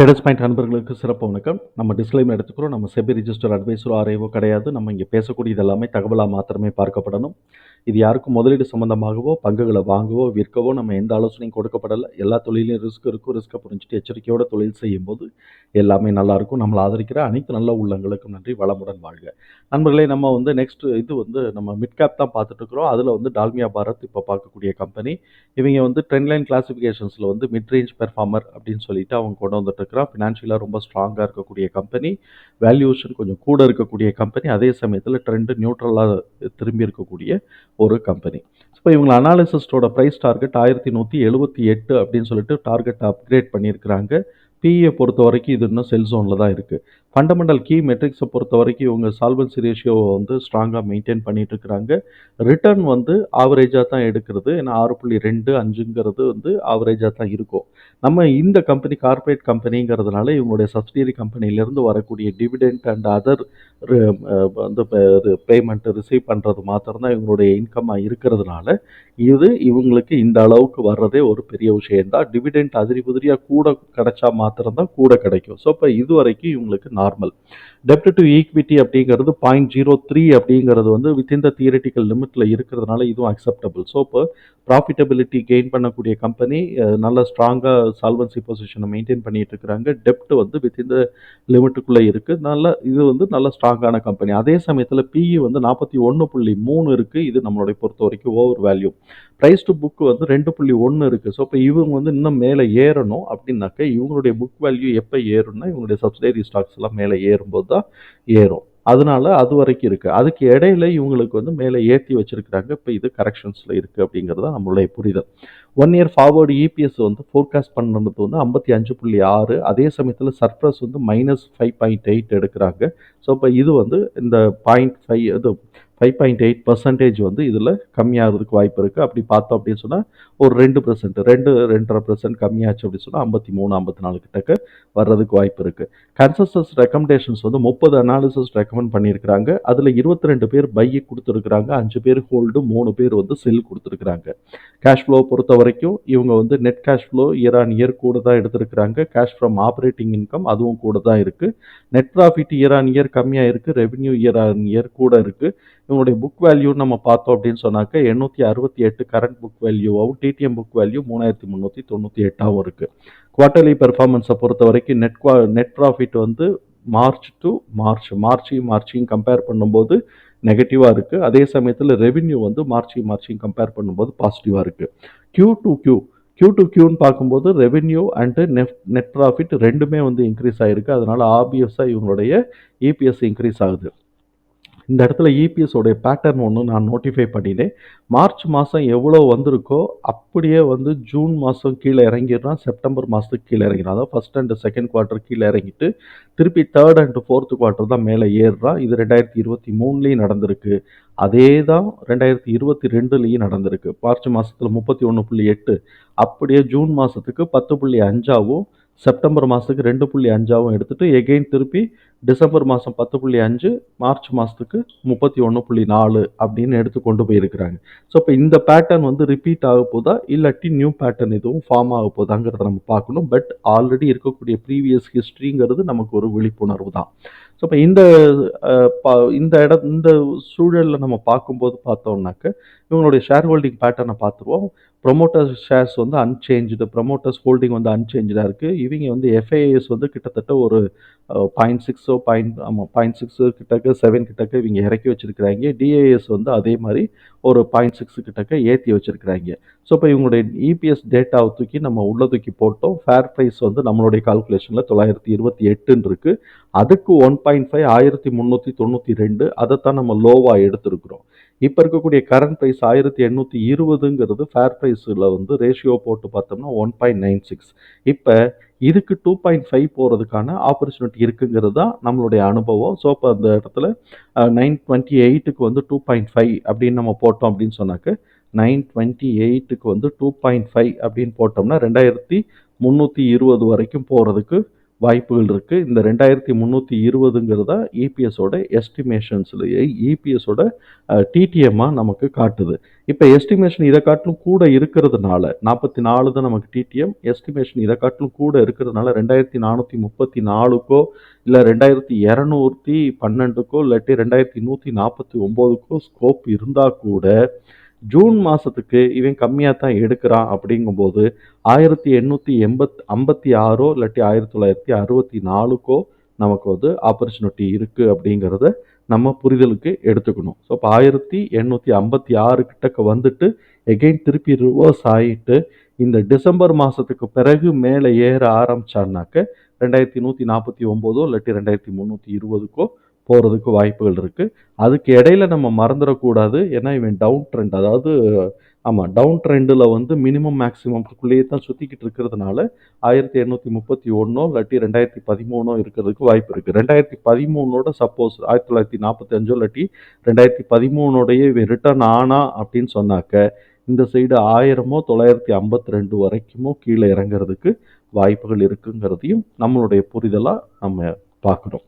Terrace point நண்பர்களுக்கு சிறப்பு வணக்கம். நம்ம டிஸ்க்ளைம் எடுத்துக்கிறோம். நம்ம செபி ரிஜிஸ்டர் அட்வைஸரோ ஆரையவோ கிடையாது. நம்ம இங்கே பேசக்கூடியது எல்லாமே தகவலாக மாத்திரமே பார்க்கப்படணும். இது யாருக்கும் முதலீடு சம்பந்தமாகவோ பங்குகளை வாங்கவோ விற்கவோ நம்ம எந்த ஆலோசனையும் கொடுக்கப்படலை. எல்லா தொழிலையும் ரிஸ்க் இருக்கும் ரிஸ்க்கை புரிஞ்சுட்டு எச்சரிக்கையோட தொழில் செய்யும்போது எல்லாமே நல்லாயிருக்கும் நம்மளை ஆதரிக்கிற அனைத்து நல்ல உள்ளங்களுக்கும் நன்றி வளமுடன் வாழ்க. நண்பர்களே நம்ம வந்து நெக்ஸ்ட் இது வந்து நம்ம மிட்கேப் தான் பார்த்துட்ருக்குறோம் அதில் வந்து டால்மியா பாரத் இப்போ பார்க்கக்கூடிய கம்பெனி இவங்க வந்து ட்ரெண்ட் லைன் கிளாசிஃபிகேஷன்ஸில் வந்து மிட்ரேஞ்ச் பெர்ஃபார்மர் அப்படின்னு சொல்லிட்டு அவங்க கொண்டு வந்துட்டுருக்கிறான் ஃபினான்ஷியலாக ரொம்ப ஸ்ட்ராங்காக இருக்கக்கூடிய கம்பெனி வேல்யூஷன் கொஞ்சம் கூட இருக்கக்கூடிய கம்பெனி அதே சமயத்தில் ட்ரெண்டு நியூட்ரலாக திரும்பி இருக்கக்கூடிய ஒரு கம்பெனி இப்போ இவங்க அனாலிசிஸ்டோட ப்ரைஸ் டார்கெட் ஆயிரத்தி நூற்றி எழுபத்தி எட்டு அப்படின்னு சொல்லிட்டு டார்கெட் அப்கிரேட் பண்ணியிருக்கிறாங்க. பிஇயை பொறுத்த வரைக்கும் இது இன்னும் செல் ஜோனில் தான் இருக்குது ஃபண்டமெண்டல் கீ மெட்ரிக்ஸை பொறுத்த வரைக்கும் இவங்க சால்வன்சி ரேஷியோவை வந்து ஸ்ட்ராங்காக மெயின்டைன் பண்ணிகிட்டு இருக்கிறாங்க ரிட்டர்ன் வந்து ஆவரேஜாக தான் எடுக்கிறது. ஏன்னா ஆறு புள்ளி ரெண்டு அஞ்சுங்கிறது வந்து ஆவரேஜாக தான் இருக்கும். நம்ம இந்த கம்பெனி கார்ப்பரேட் கம்பெனிங்கிறதுனால இவங்களுடைய சப்சிடியரி கம்பெனிலேருந்து வரக்கூடிய டிவிடெண்ட் அண்ட் அதர் வந்து பேமெண்ட்டு ரிசீவ் பண்ணுறது மாத்திரம்தான் இவங்களுடைய இன்கம்மாக இருக்கிறதுனால இது இவங்களுக்கு இந்த அளவுக்கு வர்றதே ஒரு பெரிய விஷயம்தான். டிவிடெண்ட் அதிரி புதிரியாக கூட கிடைச்சா மாத்திரம்தான் கூட கிடைக்கும். ஸோ இப்போ இது வரைக்கும் இவங்களுக்கு normal. டெப்ட் டு ஈக்விட்டி அப்படிங்கிறது பாயிண்ட் ஜீரோ த்ரீ அப்படிங்கிறது வந்து வித்தின் த தியரட்டிக்கல் லிமிட்டில் இருக்கிறதுனால இதுவும் அக்செப்டபிள் ஸோ இப்போ ப்ராஃபிட்டபிலிட்டி கெயின் பண்ணக்கூடிய கம்பெனி நல்ல ஸ்ட்ராங்காக சால்வன்சி பொசிஷனை மெயின்டைன் பண்ணிட்டு இருக்கிறாங்க. டெப்ட் வந்து வித்தின் த லிமிட்டுக்குள்ளே இருக்குது நல்ல இது வந்து நல்ல ஸ்ட்ராங்கான கம்பெனி அதே சமயத்தில் பிஇ வந்து நாற்பத்தி ஒன்று புள்ளி மூணு இருக்குது இது நம்மளுடைய பொறுத்த வரைக்கும் over value price to book வந்து ரெண்டு புள்ளி ஒன்று இருக்குது ஸோ இப்போ இவங்க வந்து இன்னும் மேலே ஏறணும் அப்படின்னாக்க இவங்களுடைய புக் வேல்யூ எப்போ ஏறும்னா இவங்களுடைய சப்சிடரி ஸ்டாக்ஸ் எல்லாம் மேலே ஏறும்போது தான் ஏறும். அதனால அது வரைக்கும் இருக்குது அதுக்கு இடையில இவங்களுக்கு வந்து மேலே ஏற்றி வச்சிருக்கிறாங்க. இப்போ இது கரெக்ஷன்ஸில் இருக்குது அப்படிங்கிறது தான் நம்மளுடைய புரிதல். ஒன் இயர் ஃபார்வர்டு இபிஎஸ் வந்து ஃபோர்காஸ்ட் பண்ணுறது வந்து ஐம்பத்தி அஞ்சு புள்ளி ஆறு. அதே சமயத்தில் சர்ப்ளஸ் வந்து மைனஸ் ஃபைவ் பாயிண்ட் எயிட் எடுக்கிறாங்க. ஸோ இப்போ இது வந்து இந்த பாயிண்ட் ஃபைவ் இது ஃபைவ் பாயிண்ட் எயிட் பர்சன்டேஜ் வந்து இதில் கம்மியாகிறதுக்கு வாய்ப்பு இருக்குது அப்படி பார்த்தோம் அப்படின்னு சொன்னால் ஒரு ரெண்டு பர்சன்ட் ரெண்டு ரெண்டரை பர்சன்ட் கம்மியாச்சு அப்படின்னு சொன்னால் ஐம்பத்தி மூணு ஐம்பத்தி நாலு கிட்டக்க வர்றதுக்கு வாய்ப்பு இருக்குது கன்சஸ்டன்ஸ் ரெக்கமெண்டேஷன்ஸ் வந்து முப்பது அனாலிசிஸ் ரெக்கமெண்ட் பண்ணியிருக்கிறாங்க. அதில் இருபத்தி ரெண்டு பேர் பையை கொடுத்துருக்குறாங்க. அஞ்சு பேர் ஹோல்டு மூணு பேர் வந்து செல் கொடுத்துருக்குறாங்க. கேஷ் ஃப்ளோ பொறுத்த வரைக்கும் இவங்க வந்து net cash flow year on year கூட தான் எடுத்திருக்கிறாங்க. கேஷ் ஃப்ரம் ஆப்ரேட்டிங் இன்கம் அதுவும் கூட தான் இருக்குது net profit year on year கம்மியாக இருக்குது ரெவென்யூ இயர் ஆன் இயர் கூட இருக்குது இவங்களுடைய புக் வேல்யூ நம்ம பார்த்தோம் அப்படின்னு சொன்னாக்க எண்ணூற்றி அறுபத்தி எட்டு கரண்ட் புக் வேல்யூவாகவும் டிடிஎம் புக் வேல்யூ மூணாயிரத்தி முந்நூற்றி தொண்ணூற்றி எட்டாகவும் இருக்குது குவார்ட்டர்லி பெர்ஃபார்மன்ஸை பொறுத்த வரைக்கும் நெட் குவா நெட் ப்ராஃபிட் வந்து மார்ச் டு மார்ச் மார்ச்சையும் மார்ச்சையும் கம்பேர் பண்ணும்போது நெகட்டிவாக இருக்குது அதே சமயத்தில் ரெவின்யூ வந்து மார்ச்சையும் மார்ச்சையும் கம்பேர் பண்ணும்போது பாசிட்டிவாக இருக்குது Q to Q Q to கியூன்னு பார்க்கும்போது revenue and net net profit ரெண்டுமே வந்து இன்க்ரீஸ் ஆகிருக்கு அதனால் ஆப்வியஸாக இவங்களுடைய இபிஎஸ் இன்க்ரீஸ் ஆகுது. இந்த இடத்துல இபிஎஸோடைய பேட்டர்ன் ஒன்று நான் நோட்டிஃபை பண்ணினேன். மார்ச் மாதம் எவ்வளோ வந்திருக்கோ அப்படியே வந்து ஜூன் மாதம் கீழே இறங்கிடுறான் செப்டம்பர் மாதத்துக்கு கீழே இறங்கிறான் அதாவது ஃபஸ்ட் அண்ட் செகண்ட் குவார்ட்டர் கீழே இறங்கிட்டு திருப்பி தேர்ட் அண்ட் ஃபோர்த்து குவார்ட்டர் தான் மேலே ஏறுறான். இது ரெண்டாயிரத்தி இருபத்தி மூணுலேயும் நடந்திருக்கு. அதே தான் ரெண்டாயிரத்தி இருபத்தி ரெண்டுலேயும் நடந்திருக்கு. மார்ச் மாதத்தில் முப்பத்தி ஒன்று புள்ளி எட்டு அப்படியே ஜூன் மாதத்துக்கு பத்து புள்ளி அஞ்சாவும் செப்டம்பர் மாதத்துக்கு ரெண்டு புள்ளி அஞ்சாவும் எடுத்துகிட்டு எகெயின் திருப்பி டிசம்பர் மாதம் பத்து புள்ளி அஞ்சு மார்ச் மாதத்துக்கு முப்பத்தி ஒன்று புள்ளி நாலு அப்படின்னு எடுத்து கொண்டு போயிருக்கிறாங்க. ஸோ இப்போ இந்த பேட்டர்ன் வந்து ரிப்பீட் ஆக போதா? இல்லாட்டி நியூ பேட்டர்ன் எதுவும் ஃபார்ம் ஆக போதாங்கிறத நம்ம பார்க்கணும். பட் ஆல்ரெடி இருக்கக்கூடிய ப்ரீவியஸ் ஹிஸ்ட்ரிங்கிறது நமக்கு ஒரு விழிப்புணர்வு தான். ஸோ இப்போ இந்த இந்த இடம் இந்த சூழலில் நம்ம பார்க்கும்போது பார்த்தோம்னாக்க இவங்களுடைய ஷேர் ஹோல்டிங் பேட்டர்னை பார்த்துருவோம். ப்ரொமோட்டர்ஸ் ஷேர்ஸ் வந்து அன்சேஞ்சு ப்ரொமோட்டர்ஸ் ஹோல்டிங் வந்து அன்சேஞ்சாக இருக்குது இவங்க வந்து எஃப்ஐஎஸ் வந்து கிட்டத்தட்ட ஒரு பாயிண்ட் சிக்ஸோ பாயிண்ட் ஆமாம் பாயிண்ட் சிக்ஸு கிட்டக்க செவன் கிட்டக்க இவங்க இறக்கி வச்சுருக்கிறாங்க. டிஏஎஸ் வந்து அதே மாதிரி ஒரு பாயிண்ட் சிக்ஸ் கிட்டக்க ஏற்றி வச்சுருக்கிறாங்க. ஸோ இப்போ இவங்களுடைய இபிஎஸ் டேட்டாவை தூக்கி நம்ம உள்ள தூக்கி போட்டோம். ஃபேர் ப்ரைஸ் வந்து நம்மளுடைய கால்குலேஷனில் தொள்ளாயிரத்தி இருபத்தி எட்டுன்னு இருக்குது அதுக்கு ஒன் பாயிண்ட் ஃபைவ் ஆயிரத்தி முந்நூற்றி தொண்ணூற்றி ரெண்டு அதைத்தான் நம்ம லோவாக எடுத்திருக்கிறோம். இப்போ இருக்கக்கூடிய கரண்ட் ப்ரைஸ் ஆயிரத்தி எண்ணூற்றி இருபதுங்கிறது ஃபேர் ப்ரைஸில் வந்து ரேஷியோ போட்டு பார்த்தோம்னா ஒன் பாயிண்ட் நைன் சிக்ஸ் இப்போ இதுக்கு டூ பாயிண்ட் ஃபைவ் போகிறதுக்கான ஆப்பர்ச்சுனிட்டி இருக்குங்கிறது தான் நம்மளுடைய அனுபவம். ஸோ இப்போ அந்த இடத்துல நைன் டுவெண்ட்டி எயிட்டுக்கு வந்து டூ பாயிண்ட் ஃபைவ் அப்படின்னு நம்ம போட்டோம் அப்படின்னு சொன்னாக்க நைன் டுவெண்ட்டி எயிட்டுக்கு வந்து டூ பாயிண்ட் ஃபைவ் அப்படின்னு போட்டோம்னா ரெண்டாயிரத்தி முந்நூற்றி இருபது வரைக்கும் போகிறதுக்கு வாய்ப்புகள் இருக்குது இந்த ரெண்டாயிரத்தி முந்நூற்றி இருபதுங்கிறதா இபிஎஸோட எஸ்டிமேஷன்ஸ்லேயே இபிஎஸோட டிடிஎம்மாக நமக்கு காட்டுது. இப்போ எஸ்டிமேஷன் இதை காட்டிலும் கூட இருக்கிறதுனால நாற்பத்தி நாலு தான் நமக்கு டிடிஎம் எஸ்டிமேஷன் இதை காட்டிலும் கூட இருக்கிறதுனால ரெண்டாயிரத்தி நானூற்றி முப்பத்தி நாலுக்கோ இல்லை ரெண்டாயிரத்தி இரநூத்தி பன்னெண்டுக்கோ இல்லாட்டி ரெண்டாயிரத்தி நூற்றி நாற்பத்தி ஒம்போதுக்கோ ஸ்கோப் இருந்தால் கூட ஜூன் மாதத்துக்கு இவன் கம்மியாக தான் எடுக்கிறான் அப்படிங்கும்போது ஆயிரத்தி எண்ணூற்றி எண்பத் ஐம்பத்தி ஆறோ இல்லாட்டி ஆயிரத்தி தொள்ளாயிரத்தி அறுபத்தி நாலுக்கோ நமக்கு வந்து ஆப்பர்ச்சுனிட்டி இருக்குது அப்படிங்கிறத நம்ம புரிதலுக்கு எடுத்துக்கணும். ஸோ இப்போ ஆயிரத்தி எண்ணூற்றி ஐம்பத்தி ஆறு கிட்டக்க வந்துட்டு எகெயின் திருப்பி ரிவர்ஸ் ஆகிட்டு இந்த டிசம்பர் மாதத்துக்கு பிறகு மேலே ஏற ஆரம்பித்தான்னாக்க ரெண்டாயிரத்தி நூற்றி நாற்பத்தி ஒம்போதோ இல்லாட்டி ரெண்டாயிரத்தி முந்நூற்றி இருபதுக்கோ போகிறதுக்கு வாய்ப்புகள் இருக்குது அதுக்கு இடையில நம்ம மறந்துடக்கூடாது. ஏன்னா இவன் டவுன் ட்ரெண்ட் அதாவது ஆமாம் டவுன் ட்ரெண்டில் வந்து மினிமம் மேக்ஸிமம்க்குள்ளேயே தான் சுற்றிக்கிட்டு இருக்கிறதுனால ஆயிரத்தி எண்ணூற்றி முப்பத்தி ஒன்றோ இல்லாட்டி ரெண்டாயிரத்தி பதிமூணோ இருக்கிறதுக்கு வாய்ப்பு இருக்குது ரெண்டாயிரத்தி பதிமூணோட சப்போஸ் ஆயிரத்தி தொள்ளாயிரத்தி நாற்பத்தஞ்சோ இல்லாட்டி ரெண்டாயிரத்தி பதிமூணோடைய இவன் ரிட்டர்ன் ஆனா அப்படின்னு சொன்னாக்க இந்த சைடு ஆயிரமோ தொள்ளாயிரத்தி ஐம்பத்தி ரெண்டு வரைக்குமோ கீழே இறங்குறதுக்கு வாய்ப்புகள் இருக்குங்கிறதையும் நம்மளுடைய புரிதலாக நம்ம பார்க்குறோம்.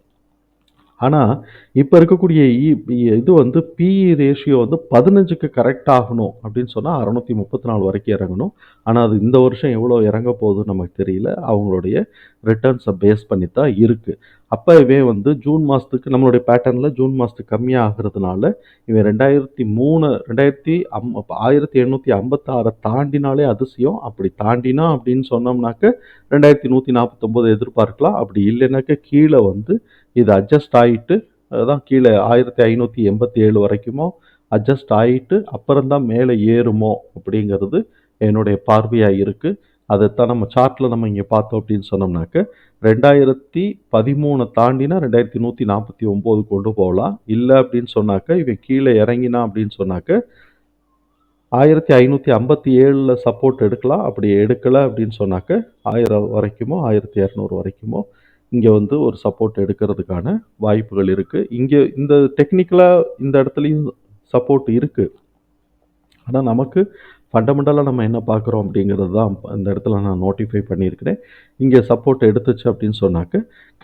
ஆனால் இப்போ இருக்கக்கூடிய இ- இது வந்து பிஇ ரேஷியோ வந்து பதினஞ்சுக்கு கரெக்ட் ஆகணும் அப்படின்னு சொன்னால் அறநூற்றி முப்பத்தி நாலு வரைக்கும் இறங்கணும். ஆனால் அது இந்த வருஷம் எவ்வளோ இறங்க போகுதுன்னு நமக்கு தெரியல. அவங்களுடைய ரிட்டர்ன்ஸை பேஸ் பண்ணி தான் இருக்குது அப்போ இவன் வந்து ஜூன் மாதத்துக்கு நம்மளுடைய பேட்டர்னில் ஜூன் மாதத்துக்கு கம்மியாக ஆகிறதுனால இவன் ரெண்டாயிரத்தி மூணு ரெண்டாயிரத்தி அம் ஆயிரத்தி எண்ணூற்றி ஐம்பத்தாறை தாண்டினாலே அதிசயம். அப்படி தாண்டினா அப்படின்னு சொன்னோம்னாக்க ரெண்டாயிரத்தி நூற்றி நாற்பத்தொம்போது எதிர்பார்க்கலாம். அப்படி இல்லைனாக்க கீழே வந்து இது அட்ஜஸ்ட் ஆகிட்டு அதுதான் கீழே ஆயிரத்தி ஐநூற்றி எண்பத்தி ஏழு வரைக்குமோ அட்ஜஸ்ட் ஆகிட்டு அப்புறம்தான் மேலே ஏறுமோ அப்படிங்கிறது என்னுடைய பார்வையாக இருக்குது அதைத்தான் நம்ம சார்ட்டில் நம்ம இங்கே பார்த்தோம் அப்படின்னு சொன்னோம்னாக்க ரெண்டாயிரத்தி பதிமூணை தாண்டினா ரெண்டாயிரத்தி நூற்றி நாற்பத்தி ஒம்பது கொண்டு போகலாம். இல்லை அப்படின்னு சொன்னாக்க இவன் கீழே இறங்கினா அப்படின்னு சொன்னாக்க ஆயிரத்தி ஐநூற்றி ஐம்பத்தி ஏழில் சப்போர்ட் எடுக்கலாம். அப்படி எடுக்கலை அப்படின்னு சொன்னாக்க ஆயிரம் வரைக்குமோ ஆயிரத்தி இரநூறு வரைக்குமோ இங்கே வந்து ஒரு சப்போர்ட் எடுக்கிறதுக்கான வாய்ப்புகள் இருக்குது இங்கே இந்த டெக்னிக்கலாக இந்த இடத்துலையும் சப்போர்ட் இருக்குது ஆனால் நமக்கு ஃபண்டமெண்டலாக நம்ம என்ன பார்க்குறோம் அப்படிங்கிறது தான் இந்த இடத்துல நான் நோட்டிஃபை பண்ணியிருக்கிறேன். இங்கே சப்போர்ட் எடுத்துச்சு அப்படின்னு சொன்னாக்க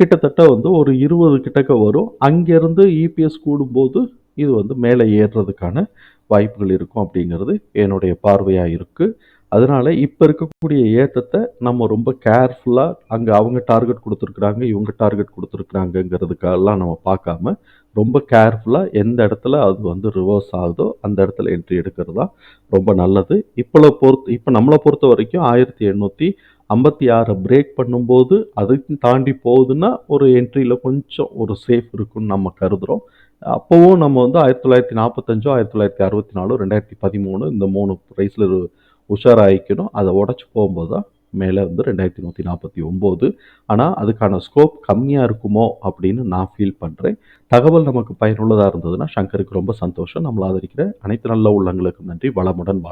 கிட்டத்தட்ட வந்து ஒரு இருபது கிட்டக்க வரும். அங்கேருந்து இபிஎஸ் கூடும்போது இது வந்து மேலே ஏறுறதுக்கான வாய்ப்புகள் இருக்கும் அப்படிங்கிறது என்னுடைய பார்வையாக இருக்குது அதனால் இப்போ இருக்கக்கூடிய ஏத்தத்தை நம்ம ரொம்ப கேர்ஃபுல்லாக அங்கே அவங்க டார்கெட் கொடுத்துருக்குறாங்க இவங்க டார்கெட் கொடுத்துருக்குறாங்கங்கிறதுக்கெல்லாம் நம்ம பார்க்காம ரொம்ப கேர்ஃபுல்லாக எந்த இடத்துல அது வந்து ரிவர்ஸ் ஆகுதோ அந்த இடத்துல என்ட்ரி எடுக்கிறது தான் ரொம்ப நல்லது. இப்போ பொறுத்து இப்போ நம்மளை பொறுத்த வரைக்கும் ஆயிரத்தி எண்ணூற்றி ஐம்பத்தி ஆறை பிரேக் பண்ணும்போது அதுக்கு தாண்டி போகுதுன்னா ஒரு என்ட்ரியில் கொஞ்சம் ஒரு சேஃப் இருக்குன்னு நம்ம கருதுகிறோம் அப்போவும் நம்ம வந்து ஆயிரத்தி தொள்ளாயிரத்தி நாற்பத்தஞ்சோ ஆயிரத்தி தொள்ளாயிரத்தி அறுபத்தி நாலோ ரெண்டாயிரத்தி பதிமூணு இந்த மூணு ப்ரைஸில் உஷாராயிக்கணும். அதை உடச்சி போகும்போது தான் மேலே வந்து ரெண்டாயிரத்தி நூற்றி நாற்பத்தி ஒம்பது. ஆனால் அதுக்கான ஸ்கோப் கம்மியாக இருக்குமோ அப்படின்னு நான் ஃபீல் பண்ணுறேன் தகவல் நமக்கு பயனுள்ளதாக இருந்ததுன்னா சங்கருக்கு ரொம்ப சந்தோஷம். நம்மளை ஆதரிக்கிற அனைத்து நல்ல உள்ளங்களுக்கும் நன்றி. வளமுடன் வாழ்க.